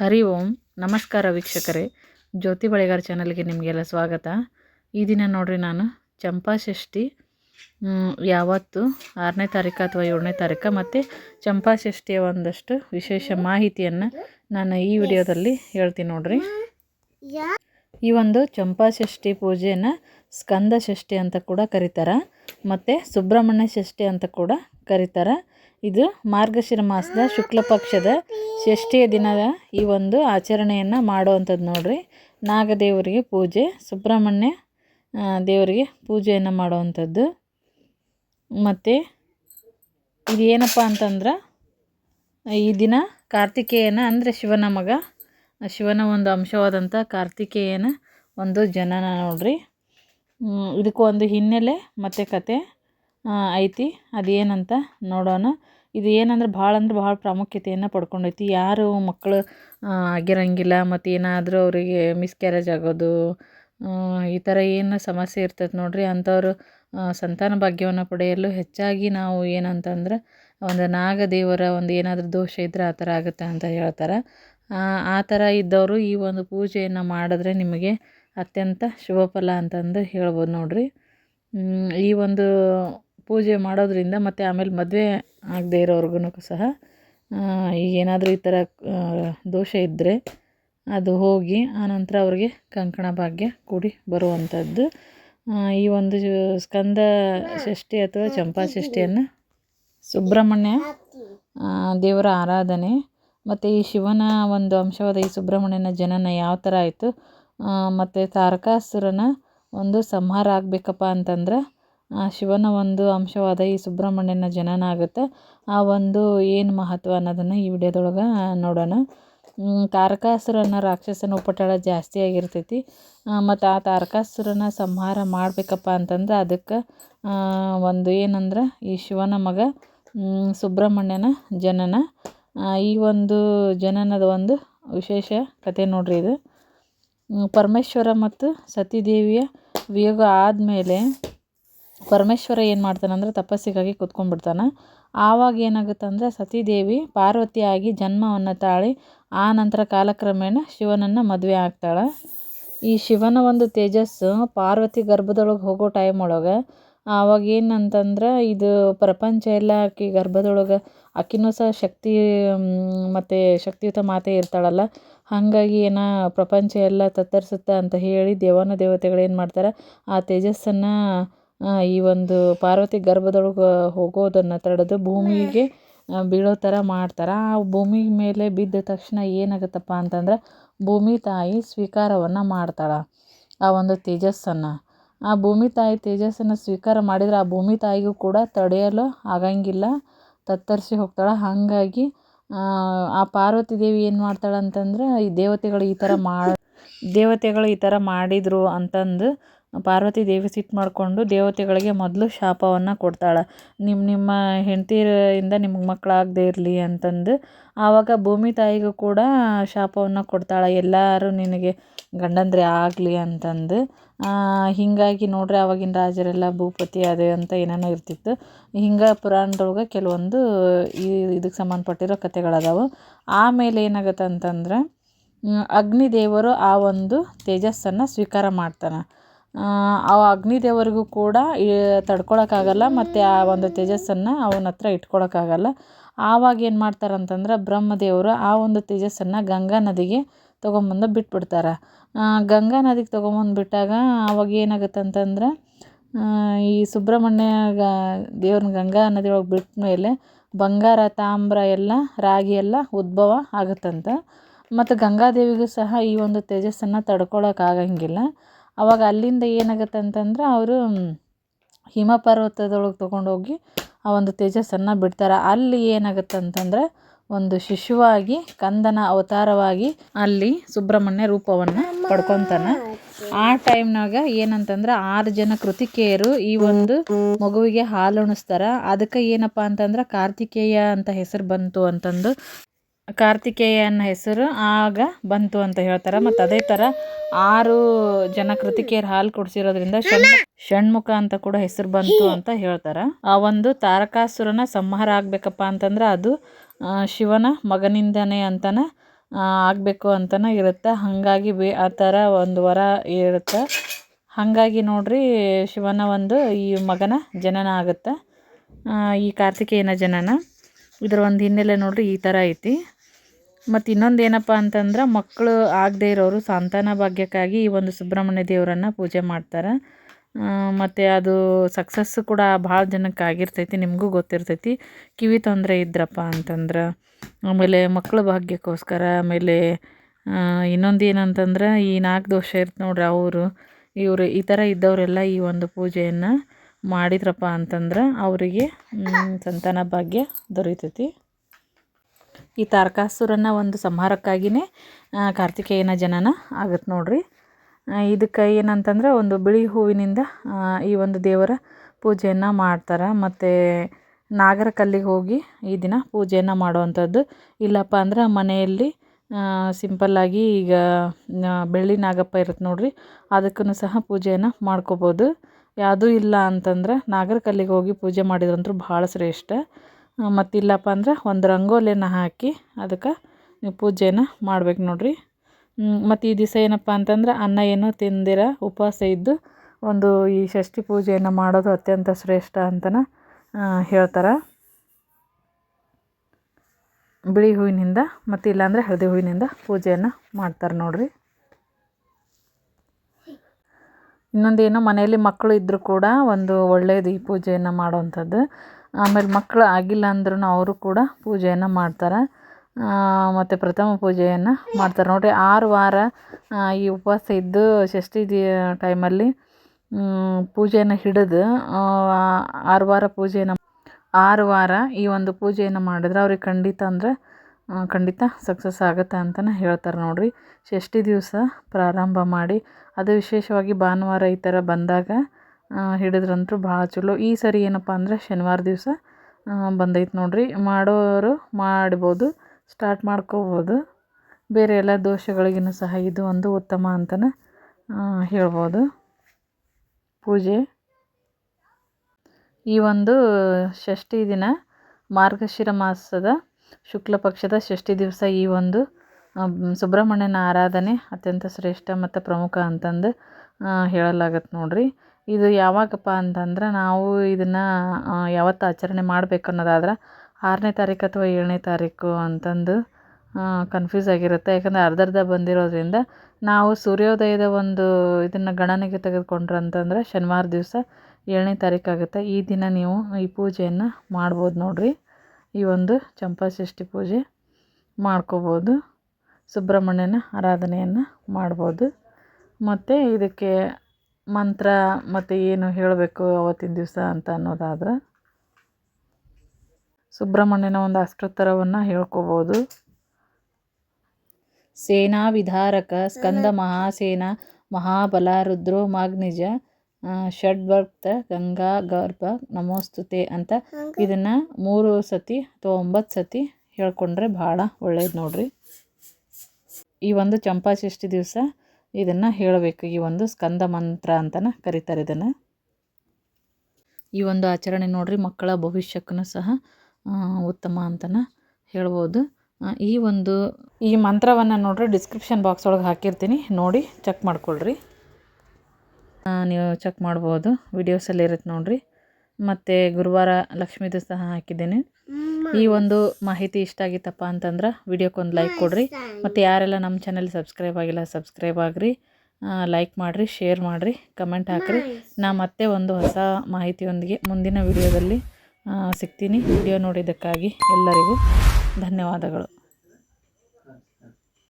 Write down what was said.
ಹರಿ ಓಂ. ನಮಸ್ಕಾರ ವೀಕ್ಷಕರೇ. ಜ್ಯೋತಿ ಬಳೆಗಾರ ಚಾನಲ್ಗೆ ನಿಮಗೆಲ್ಲ ಸ್ವಾಗತ. ಈ ದಿನ ನೋಡ್ರಿ ನಾನು ಚಂಪಾಷಷ್ಠಿ ಷಷ್ಠಿ ಯಾವತ್ತು? ಆರನೇ ತಾರೀಕು ಅಥವಾ ಏಳನೇ ತಾರೀಕು. ಮತ್ತು ಚಂಪಾಷಷ್ಠಿಯ ಒಂದಷ್ಟು ವಿಶೇಷ ಮಾಹಿತಿಯನ್ನು ನಾನು ಈ ವಿಡಿಯೋದಲ್ಲಿ ಹೇಳ್ತೀನಿ ನೋಡ್ರಿ. ಈ ಒಂದು ಚಂಪಾಷಷ್ಠಿ ಪೂಜೆಯನ್ನು ಸ್ಕಂದ ಷಷ್ಠಿ ಅಂತ ಕೂಡ ಕರೀತಾರೆ. ಮತ್ತು ಸುಬ್ರಹ್ಮಣ್ಯ ಷಷ್ಠಿ ಅಂತ ಕೂಡ ಕರೀತಾರೆ. ಇದು ಮಾರ್ಗಶಿರ ಮಾಸದ ಶುಕ್ಲ ಪಕ್ಷದ ಷಷ್ಠಿಯ ದಿನದ ಈ ಒಂದು ಆಚರಣೆಯನ್ನು ಮಾಡುವಂಥದ್ದು ನೋಡ್ರಿ. ನಾಗದೇವರಿಗೆ ಪೂಜೆ, ಸುಬ್ರಹ್ಮಣ್ಯ ದೇವರಿಗೆ ಪೂಜೆಯನ್ನು ಮಾಡುವಂಥದ್ದು. ಮತ್ತು ಇದು ಏನಪ್ಪ ಅಂತಂದ್ರೆ, ಈ ದಿನ ಕಾರ್ತಿಕೇಯನ ಅಂದರೆ ಶಿವನ ಮಗ, ಶಿವನ ಒಂದು ಅಂಶವಾದಂಥ ಕಾರ್ತಿಕೇಯನ ಒಂದು ಜನನ ನೋಡ್ರಿ. ಇದಕ್ಕೂ ಒಂದು ಹಿನ್ನೆಲೆ ಮತ್ತು ಕತೆ. ಐತಿ. ಅದೇನಂತ ನೋಡೋಣ. ಇದು ಏನಂದ್ರೆ ಭಾಳ ಅಂದ್ರೆ ಭಾಳ ಪ್ರಾಮುಖ್ಯತೆಯನ್ನು ಪಡ್ಕೊಂಡೈತಿ. ಯಾರು ಮಕ್ಕಳು ಆಗಿರಂಗಿಲ್ಲ ಮತ್ತು ಏನಾದರೂ ಅವರಿಗೆ ಮಿಸ್ಕ್ಯಾರೇಜ್ ಆಗೋದು ಈ ಥರ ಏನು ಸಮಸ್ಯೆ ಇರ್ತೈತೆ ನೋಡಿರಿ. ಅಂಥವ್ರು ಸಂತಾನ ಭಾಗ್ಯವನ್ನು ಪಡೆಯಲು ಹೆಚ್ಚಾಗಿ ನಾವು ಏನಂತಂದ್ರೆ ಒಂದು ನಾಗದೇವರ ಒಂದು ಏನಾದರೂ ದೋಷ ಇದ್ದರೆ ಆ ಥರ ಆಗುತ್ತೆ ಅಂತ ಹೇಳ್ತಾರೆ. ಆ ಥರ ಇದ್ದವರು ಈ ಒಂದು ಪೂಜೆಯನ್ನು ಮಾಡಿದ್ರೆ ನಿಮಗೆ ಅತ್ಯಂತ ಶುಭ ಫಲ ಅಂತಂದು ಹೇಳ್ಬೋದು ನೋಡಿರಿ. ಈ ಒಂದು ಪೂಜೆ ಮಾಡೋದ್ರಿಂದ ಮತ್ತು ಆಮೇಲೆ ಮದುವೆ ಆಗದೆ ಇರೋರ್ಗು ಸಹ ಈಗ ಏನಾದರೂ ಈ ಥರ ದೋಷ ಇದ್ದರೆ ಅದು ಹೋಗಿ ಆನಂತರ ಅವ್ರಿಗೆ ಕಂಕಣ ಭಾಗ್ಯ ಕೂಡಿ ಬರುವಂಥದ್ದು ಈ ಒಂದು ಸ್ಕಂದ ಷಷ್ಠಿ ಅಥವಾ ಚಂಪಾ ಷಷ್ಠಿಯನ್ನು ಸುಬ್ರಹ್ಮಣ್ಯ ದೇವರ ಆರಾಧನೆ, ಮತ್ತು ಈ ಶಿವನ ಒಂದು ಅಂಶವಾದ ಈ ಸುಬ್ರಹ್ಮಣ್ಯನ ಜನನ ಯಾವ ಥರ ಆಯಿತು ಮತ್ತು ತಾರಕಾಸುರನ ಒಂದು ಸಂಹಾರ ಆಗಬೇಕಪ್ಪ ಅಂತಂದ್ರೆ ಶಿವನ ಒಂದು ಅಂಶವಾದ ಈ ಸುಬ್ರಹ್ಮಣ್ಯನ ಜನನ ಆಗುತ್ತೆ. ಆ ಒಂದು ಏನು ಮಹತ್ವ ಅನ್ನೋದನ್ನು ಈ ವಿಡಿಯೋದೊಳಗೆ ನೋಡೋಣ. ತಾರಕಾಸುರ ರಾಕ್ಷಸನ ಉಪಟಳ ಜಾಸ್ತಿ ಆಗಿರ್ತೈತಿ. ಮತ್ತು ಆ ತಾರಕಾಸುರನ ಸಂಹಾರ ಮಾಡಬೇಕಪ್ಪ ಅಂತಂದ್ರೆ ಅದಕ್ಕೆ ಒಂದು ಏನಂದ್ರೆ ಈ ಶಿವನ ಮಗ ಸುಬ್ರಹ್ಮಣ್ಯನ ಜನನ. ಈ ಒಂದು ಜನನದ ಒಂದು ವಿಶೇಷ ಕತೆ ನೋಡ್ರಿ ಇದು. ಪರಮೇಶ್ವರ ಮತ್ತು ಸತೀದೇವಿಯ ವಿಯೋಗ ಆದಮೇಲೆ ಪರಮೇಶ್ವರ ಏನು ಮಾಡ್ತಾನಂದ್ರೆ ತಪಸ್ಸಿಗಾಗಿ ಕೂತ್ಕೊಂಡ್ಬಿಡ್ತಾನೆ. ಆವಾಗ ಏನಾಗುತ್ತೆ ಅಂದರೆ ಸತೀದೇವಿ ಪಾರ್ವತಿಯಾಗಿ ಜನ್ಮವನ್ನು ತಾಳಿ ಆ ನಂತರ ಕಾಲಕ್ರಮೇಣ ಶಿವನನ್ನು ಮದುವೆ ಆಗ್ತಾಳೆ. ಈ ಶಿವನ ಒಂದು ತೇಜಸ್ಸು ಪಾರ್ವತಿ ಗರ್ಭದೊಳಗೆ ಹೋಗೋ ಟೈಮ್ ಒಳಗೆ. ಆವಾಗ ಏನಂತಂದ್ರೆ ಇದು ಪ್ರಪಂಚ ಎಲ್ಲ ಆಕಿ ಗರ್ಭದೊಳಗೆ ಆಕಿನೂ ಸಹ ಶಕ್ತಿ ಮತ್ತು ಶಕ್ತಿಯುತ ಮಾತೆ ಇರ್ತಾಳಲ್ಲ. ಹಾಗಾಗಿ ಏನ ಪ್ರಪಂಚ ಎಲ್ಲ ತತ್ತರಿಸುತ್ತೆ ಅಂತ ಹೇಳಿ ದೇವಾನು ದೇವತೆಗಳು ಏನು ಮಾಡ್ತಾರೆ, ಆ ತೇಜಸ್ಸನ್ನು ಈ ಒಂದು ಪಾರ್ವತಿ ಗರ್ಭದೊಳಗೆ ಹೋಗೋದನ್ನು ತಡೆದು ಭೂಮಿಗೆ ಬೀಳೋ ಥರ ಮಾಡ್ತಾರೆ. ಆ ಭೂಮಿ ಮೇಲೆ ಬಿದ್ದ ತಕ್ಷಣ ಏನಾಗುತ್ತಪ್ಪ ಅಂತಂದ್ರೆ ಭೂಮಿ ತಾಯಿ ಸ್ವೀಕಾರವನ್ನು ಮಾಡ್ತಾಳೆ ಆ ಒಂದು ತೇಜಸ್ಸನ್ನು. ಆ ಭೂಮಿ ತಾಯಿ ತೇಜಸ್ಸನ್ನು ಸ್ವೀಕಾರ ಮಾಡಿದರೆ ಆ ಭೂಮಿ ತಾಯಿಗೂ ಕೂಡ ತಡೆಯಲು ಆಗಂಗಿಲ್ಲ ತತ್ತರಿಸಿ ಹೋಗ್ತಾಳೆ. ಹಾಗಾಗಿ ಆ, ಪಾರ್ವತಿ ದೇವಿ ಏನು ಮಾಡ್ತಾಳೆ ಅಂತಂದ್ರೆ ಈ ದೇವತೆಗಳು ಈ ಥರ ಮಾ ದೇವತೆಗಳು ಈ ಥರ ಮಾಡಿದರು ಅಂತಂದು ಪಾರ್ವತಿ ದೇವಿ ಸಿಟ್ಟು ಮಾಡಿಕೊಂಡು ದೇವತೆಗಳಿಗೆ ಮೊದಲು ಶಾಪವನ್ನು ಕೊಡ್ತಾಳೆ. ನಿಮ್ಮ ನಿಮ್ಮ ಹೆಂಡತಿಯಿಂದ ನಿಮಗೆ ಮಕ್ಕಳಾಗದೇ ಇರಲಿ ಅಂತಂದು ಆವಾಗ ಭೂಮಿ ತಾಯಿಗೂ ಕೂಡ ಶಾಪವನ್ನು ಕೊಡ್ತಾಳೆ. ಎಲ್ಲರೂ ನಿನಗೆ ಗಂಡಂದ್ರೆ ಆಗಲಿ ಅಂತಂದು. ಹೀಗಾಗಿ ನೋಡ್ರಿ ಆವಾಗಿನ ರಾಜರೆಲ್ಲ ಭೂಪತಿ ಅದೇ ಅಂತ ಏನೇನೋ ಇರ್ತಿತ್ತು. ಹಿಂಗೆ ಪುರಾಣದೊಳಗೆ ಕೆಲವೊಂದು ಈ ಇದಕ್ಕೆ ಸಂಬಂಧಪಟ್ಟಿರೋ ಕಥೆಗಳದಾವು. ಆಮೇಲೆ ಏನಾಗುತ್ತೆ ಅಂತಂದ್ರೆ ಅಗ್ನಿ ಅಗ್ನಿದೇವರು ಆ ಒಂದು ತೇಜಸ್ಸನ್ನು ಸ್ವೀಕಾರ ಮಾಡ್ತಾನೆ. ಆ, ಅಗ್ನಿ ಅಗ್ನಿದೇವರಿಗೂ ಕೂಡ ತಡ್ಕೊಳೋಕ್ಕಾಗಲ್ಲ ಮತ್ತು ಆ ಒಂದು ತೇಜಸ್ಸನ್ನು ಅವನ ಹತ್ರ ಇಟ್ಕೊಳಕ್ಕಾಗಲ್ಲ. ಆವಾಗ ಏನು ಮಾಡ್ತಾರೆ ಅಂತಂದ್ರೆ ಬ್ರಹ್ಮದೇವರು ಆ ಒಂದು ತೇಜಸ್ಸನ್ನು ಗಂಗಾ ನದಿಗೆ ತೊಗೊಂಬಂದು ಬಿಟ್ಬಿಡ್ತಾರೆ. ಗಂಗಾ ನದಿಗೆ ತೊಗೊಂಬಂದು ಬಿಟ್ಟಾಗ ಆವಾಗ ಏನಾಗುತ್ತೆ ಅಂತಂದ್ರೆ ಈ ಸುಬ್ರಹ್ಮಣ್ಯ ಗ- ದೇವ್ರನ್ನ ಗಂಗಾ ನದಿ ಒಳಗೆ ಬಿಟ್ಟ ಮೇಲೆ ಬಂಗಾರ ತಾಮ್ರ ಎಲ್ಲ ರಾಗಿ ಎಲ್ಲ ಉದ್ಭವ ಆಗುತ್ತಂತೆ. ಮತ್ತು ಗಂಗಾದೇವಿಗೂ ಸಹ ಈ ಒಂದು ತೇಜಸ್ಸನ್ನು ತಡ್ಕೊಳಕ್ಕಾಗಂಗಿಲ್ಲ ಆವಾಗ ಅಲ್ಲಿಂದ ಏನಾಗುತ್ತೆ ಅಂತಂದ್ರೆ ಅವರು, ಹಿಮ ಪರ್ವತದೊಳಗೆ ತೊಗೊಂಡೋಗಿ ಆ ಒಂದು ತೇಜಸ್ಸನ್ನು ಬಿಡ್ತಾರೆ. ಅಲ್ಲಿ ಏನಾಗುತ್ತೆ ಅಂತಂದ್ರೆ ಒಂದು ಶಿಶುವಾಗಿ, ಕಂದನ ಅವತಾರವಾಗಿ ಅಲ್ಲಿ ಸುಬ್ರಹ್ಮಣ್ಯ ರೂಪವನ್ನು ಪಡ್ಕೊತಾನೆ. ಆ ಟೈಮ್ನಾಗ ಏನಂತಂದ್ರೆ ಆರು ಜನ ಕೃತಿಕೆಯರು ಈ ಒಂದು ಮಗುವಿಗೆ ಹಾಲುಣಿಸ್ತಾರ. ಅದಕ್ಕೆ ಏನಪ್ಪ ಅಂತಂದ್ರೆ ಕಾರ್ತಿಕೇಯ ಅಂತ ಹೆಸರು ಬಂತು ಅಂತಂದು ಕಾರ್ತಿಕೇಯ ಅನ್ನೋ ಹೆಸರು ಆಗ ಬಂತು ಅಂತ ಹೇಳ್ತಾರೆ. ಮತ್ತು ಅದೇ ಥರ ಆರು ಜನ ಕೃತಿಕೆಯರು ಹಾಲು ಕುಡಿಸಿರೋದ್ರಿಂದ ಷಣ್ಮುಖ ಷಣ್ಮುಖ ಅಂತ ಕೂಡ ಹೆಸರು ಬಂತು ಅಂತ ಹೇಳ್ತಾರೆ. ಆ ಒಂದು ತಾರಕಾಸುರನ ಸಂಹಾರ ಆಗಬೇಕಪ್ಪ ಅಂತಂದ್ರೆ ಅದು ಶಿವನ ಮಗನಿಂದನೇ ಅಂತನ ಆಗಬೇಕು ಅಂತನ ಇರುತ್ತೆ. ಹಾಗಾಗಿ ಬೇ, ಆ ಥರ ಒಂದು ವರ ಇರುತ್ತೆ. ಹಾಗಾಗಿ ನೋಡ್ರಿ ಶಿವನ ಒಂದು ಈ ಮಗನ ಜನನ ಆಗುತ್ತೆ. ಈ ಕಾರ್ತಿಕೇಯನ ಜನನ. ಇದರ ಒಂದು ಹಿನ್ನೆಲೆ ನೋಡ್ರಿ ಈ ಥರ ಐತಿ. ಮತ್ತು ಇನ್ನೊಂದು ಏನಪ್ಪ ಅಂತಂದ್ರೆ ಮಕ್ಕಳು ಆಗದೇ ಇರೋರು ಸಂತಾನ ಭಾಗ್ಯಕ್ಕಾಗಿ ಈ ಒಂದು ಸುಬ್ರಹ್ಮಣ್ಯ ದೇವರನ್ನು ಪೂಜೆ ಮಾಡ್ತಾರೆ. ಮತ್ತು ಅದು ಸಕ್ಸಸ್ ಕೂಡ ಭಾಳ ಜನಕ್ಕೆ ಆಗಿರ್ತೈತಿ, ನಿಮಗೂ ಗೊತ್ತಿರ್ತೈತಿ. ಕಿವಿ ತೊಂದರೆ ಇದ್ರಪ್ಪ ಅಂತಂದ್ರೆ, ಆಮೇಲೆ ಮಕ್ಕಳ ಭಾಗ್ಯಕ್ಕೋಸ್ಕರ ಆಮೇಲೆ ಇನ್ನೊಂದು ಏನಂತಂದ್ರೆ ಈ ನಾಲ್ಕು ದೋಷ ಇರ್ತ ನೋಡ್ರಿ ಅವರು, ಇವರು ಈ ಥರ ಇದ್ದವರೆಲ್ಲ ಈ ಒಂದು ಪೂಜೆಯನ್ನು ಮಾಡಿದ್ರಪ್ಪ ಅಂತಂದ್ರೆ ಅವರಿಗೆ ಸಂತಾನ ಭಾಗ್ಯ ದೊರೀತೈತಿ. ಈ ತಾರಕಾಸುರನ ಒಂದು ಸಂಹಾರಕ್ಕಾಗಿಯೇ ಕಾರ್ತಿಕೇಯನ ಜನನ ಆಗತ್ತೆ ನೋಡ್ರಿ. ಇದಕ್ಕೆ ಏನಂತಂದ್ರೆ ಒಂದು ಬಿಳಿ ಹೂವಿನಿಂದ ಈ ಒಂದು ದೇವರ ಪೂಜೆಯನ್ನು ಮಾಡ್ತಾರೆ. ಮತ್ತು ನಾಗರ ಕಲ್ಲಿಗೆ ಹೋಗಿ ಈ ದಿನ ಪೂಜೆಯನ್ನು ಮಾಡುವಂಥದ್ದು. ಇಲ್ಲಪ್ಪ ಅಂದ್ರೆ ಮನೆಯಲ್ಲಿ ಸಿಂಪಲ್ಲಾಗಿ ಈಗ ಬೆಳ್ಳಿ ನಾಗಪ್ಪ ಇರುತ್ತೆ ನೋಡ್ರಿ. ಅದಕ್ಕೂ ಸಹ ಪೂಜೆಯನ್ನು ಮಾಡ್ಕೋಬೋದು. ಯಾವುದೂ ಇಲ್ಲ ಅಂತಂದ್ರೆ ನಾಗರ ಕಲ್ಲಿಗೆ ಹೋಗಿ ಪೂಜೆ ಮಾಡಿದ್ರಂತೂ ಭಾಳ ಶ್ರೇಷ್ಠ. ಮತ್ತು ಇಲ್ಲಪ್ಪ ಅಂದ್ರೆ ಒಂದು ರಂಗೋಲಿನ ಹಾಕಿ ಅದಕ್ಕೆ ನೀವು ಪೂಜೆನ ಮಾಡ್ಬೇಕು ನೋಡ್ರಿ. ಮತ್ತು ಈ ದಿವಸ ಏನಪ್ಪ ಅಂತಂದ್ರೆ ಅನ್ನ ಏನು ತಿಂದಿರ, ಉಪವಾಸ ಇದ್ದು ಒಂದು ಈ ಷಷ್ಠಿ ಪೂಜೆಯನ್ನು ಮಾಡೋದು ಅತ್ಯಂತ ಶ್ರೇಷ್ಠ ಅಂತಲೇ ಹೇಳ್ತಾರೆ. ಬಿಳಿ ಹೂವಿನಿಂದ ಮತ್ತು ಇಲ್ಲಾಂದರೆ ಹಳದಿ ಹೂವಿನಿಂದ ಪೂಜೆಯನ್ನು ಮಾಡ್ತಾರೆ ನೋಡ್ರಿ. ಇನ್ನೊಂದೇನು ಮನೆಯಲ್ಲಿ ಮಕ್ಕಳು ಇದ್ದರೂ ಕೂಡ ಒಂದು ಒಳ್ಳೆಯದು ಈ ಪೂಜೆಯನ್ನು ಮಾಡುವಂಥದ್ದು. ಆಮೇಲೆ ಮಕ್ಕಳು ಆಗಿಲ್ಲ ಅಂದ್ರೂ ಅವರು ಕೂಡ ಪೂಜೆಯನ್ನು ಮಾಡ್ತಾರೆ. ಮತ್ತು ಪ್ರಥಮ ಪೂಜೆಯನ್ನು ಮಾಡ್ತಾರೆ. ನೋಡಿರಿ, ಆರು ವಾರ ಈ ಉಪವಾಸ ಇದ್ದು ಷಷ್ಠಿ ದಿ, ಟೈಮಲ್ಲಿ ಪೂಜೆಯನ್ನು ಹಿಡಿದು ಆರು ವಾರ ಪೂಜೆಯನ್ನು ಆರು ವಾರ ಈ ಒಂದು ಪೂಜೆಯನ್ನು ಮಾಡಿದ್ರೆ ಅವ್ರಿಗೆ ಖಂಡಿತ ಅಂದರೆ ಖಂಡಿತ ಸಕ್ಸಸ್ ಆಗುತ್ತೆ ಅಂತಲೇ ಹೇಳ್ತಾರೆ ನೋಡಿರಿ. ಷಷ್ಠಿ ದಿವಸ ಪ್ರಾರಂಭ ಮಾಡಿ, ಅದು ವಿಶೇಷವಾಗಿ ಭಾನುವಾರ ಈ ಥರ ಬಂದಾಗ ಹಿಡಿದ್ರಂತೂ ಭಾಳ ಚಲೋ. ಈ ಸರಿ ಏನಪ್ಪ ಅಂದ್ರೆ ಶನಿವಾರ ದಿವಸ ಬಂದೈತೆ ನೋಡಿರಿ. ಮಾಡೋರು ಮಾಡ್ಬೋದು ಸ್ಟಾರ್ಟ್ ಮಾಡ್ಕೋಬೋದು. ಬೇರೆ ಎಲ್ಲ ದೋಷಗಳಿಗೂ ಸಹ ಇದು ಒಂದು ಉತ್ತಮ ಅಂತಲೇ ಹೇಳ್ಬೋದು. ಪೂಜೆ. ಈ ಒಂದು ಷಷ್ಠಿ ದಿನ ಮಾರ್ಗಶಿರ ಮಾಸದ ಶುಕ್ಲ ಪಕ್ಷದ ಷಷ್ಠಿ ದಿವಸ ಈ ಒಂದು ಸುಬ್ರಹ್ಮಣ್ಯನ ಆರಾಧನೆ ಅತ್ಯಂತ ಶ್ರೇಷ್ಠ ಮತ್ತು ಪ್ರಮುಖ ಅಂತಂದು ಹೇಳಲಾಗತ್ತೆ ನೋಡ್ರಿ. ಇದು ಯಾವಾಗಪ್ಪ ಅಂತಂದ್ರೆ ನಾವು ಇದನ್ನು ಯಾವತ್ತು ಆಚರಣೆ ಮಾಡ್ಬೇಕು ಅನ್ನೋದಾದ್ರೆ ಆರನೇ ತಾರೀಕು ಅಥವಾ ಏಳನೇ ತಾರೀಕು ಅಂತಂದು ಕನ್ಫ್ಯೂಸ್ ಆಗಿರುತ್ತೆ. ಯಾಕಂದರೆ ಅರ್ಧರ್ಧ ಬಂದಿರೋದ್ರಿಂದ ನಾವು ಸೂರ್ಯೋದಯದ ಒಂದು ಇದನ್ನು ಗಣನೆಗೆ ತೆಗೆದುಕೊಂಡ್ರೆ ಅಂತಂದರೆ ಶನಿವಾರ ದಿವಸ ಏಳನೇ ತಾರೀಕು ಆಗುತ್ತೆ. ಈ ದಿನ ನೀವು ಈ ಪೂಜೆಯನ್ನು ಮಾಡ್ಬೋದು ನೋಡಿರಿ. ಈ ಒಂದು ಚಂಪಾಷಷ್ಠಿ ಪೂಜೆ ಮಾಡ್ಕೋಬೋದು. ಸುಬ್ರಹ್ಮಣ್ಯನ ಆರಾಧನೆಯನ್ನು ಮಾಡ್ಬೋದು. ಮತ್ತು ಇದಕ್ಕೆ ಮಂತ್ರ ಮತ್ತು ಏನು ಹೇಳಬೇಕು ಅವತ್ತಿನ ದಿವಸ ಅಂತ ಅನ್ನೋದಾದ್ರೆ ಸುಬ್ರಹ್ಮಣ್ಯನ ಒಂದು ಅಷ್ಟೋತ್ತರವನ್ನು ಹೇಳ್ಕೋಬೋದು. ಸೇನಾ ವಿಧಾರಕ, ಸ್ಕಂದ ಮಹಾಸೇನ, ಮಹಾಬಲ, ರುದ್ರೋ ಮಾಗ್ನಿಜ ಷಡ್ಭಕ್ತ ಗಂಗಾ, ಗರ್ಭ, ನಮೋಸ್ತುತೆ ಅಂತ ಇದನ್ನು ಮೂರು ಸತಿ ಅಥವಾ ಒಂಬತ್ತು ಸತಿ ಹೇಳ್ಕೊಂಡ್ರೆ ಭಾಳ ಒಳ್ಳೇದು ನೋಡ್ರಿ. ಈ ಒಂದು ಚಂಪಾಷಷ್ಠಿ ದಿವಸ ಇದನ್ನು ಹೇಳಬೇಕು. ಈ ಒಂದು ಸ್ಕಂದ ಮಂತ್ರ ಅಂತಲೇ ಕರೀತಾರೆ ಇದನ್ನು. ಈ ಒಂದು ಆಚರಣೆ ನೋಡ್ರಿ, ಮಕ್ಕಳ ಭವಿಷ್ಯಕ್ಕೂ ಸಹ ಉತ್ತಮ ಅಂತಲೇ ಹೇಳ್ಬೋದು. ಈ ಒಂದು, ಈ ಮಂತ್ರವನ್ನು ನೋಡ್ರಿ ಡಿಸ್ಕ್ರಿಪ್ಷನ್ ಬಾಕ್ಸ್ ಒಳಗೆ ಹಾಕಿರ್ತೀನಿ. ನೋಡಿ ಚೆಕ್ ಮಾಡ್ಕೊಳ್ರಿ. ನೀವು ಚೆಕ್ ಮಾಡ್ಬೋದು. ವಿಡಿಯೋಸಲ್ಲಿ ಇರುತ್ತೆ ನೋಡ್ರಿ. ಮತ್ತು ಗುರುವಾರ ಲಕ್ಷ್ಮೀದು ಸಹ ಹಾಕಿದ್ದೇನೆ. ಈ ಒಂದು ಮಾಹಿತಿ ಇಷ್ಟ ಆಗಿತ್ತಪ್ಪ ಅಂತಂದ್ರೆ ವಿಡಿಯೋಕ್ಕೊಂದು ಲೈಕ್ ಕೊಡ್ರಿ. ಮತ್ತು ಯಾರೆಲ್ಲ ನಮ್ಮ ಚಾನಲ್ ಸಬ್ಸ್ಕ್ರೈಬ್ ಆಗಿಲ್ಲ ಸಬ್ಸ್ಕ್ರೈಬ್ ಆಗ್ರಿ. ಲೈಕ್ ಮಾಡಿರಿ ಶೇರ್ ಮಾಡಿರಿ ಕಮೆಂಟ್ ಹಾಕಿರಿ. ನಾ ಮತ್ತೆ ಒಂದು ಹೊಸ ಮಾಹಿತಿಯೊಂದಿಗೆ ಮುಂದಿನ ವಿಡಿಯೋದಲ್ಲಿ ಸಿಗ್ತೀನಿ. ವಿಡಿಯೋ ನೋಡಿದ್ದಕ್ಕಾಗಿ ಎಲ್ಲರಿಗೂ ಧನ್ಯವಾದಗಳು.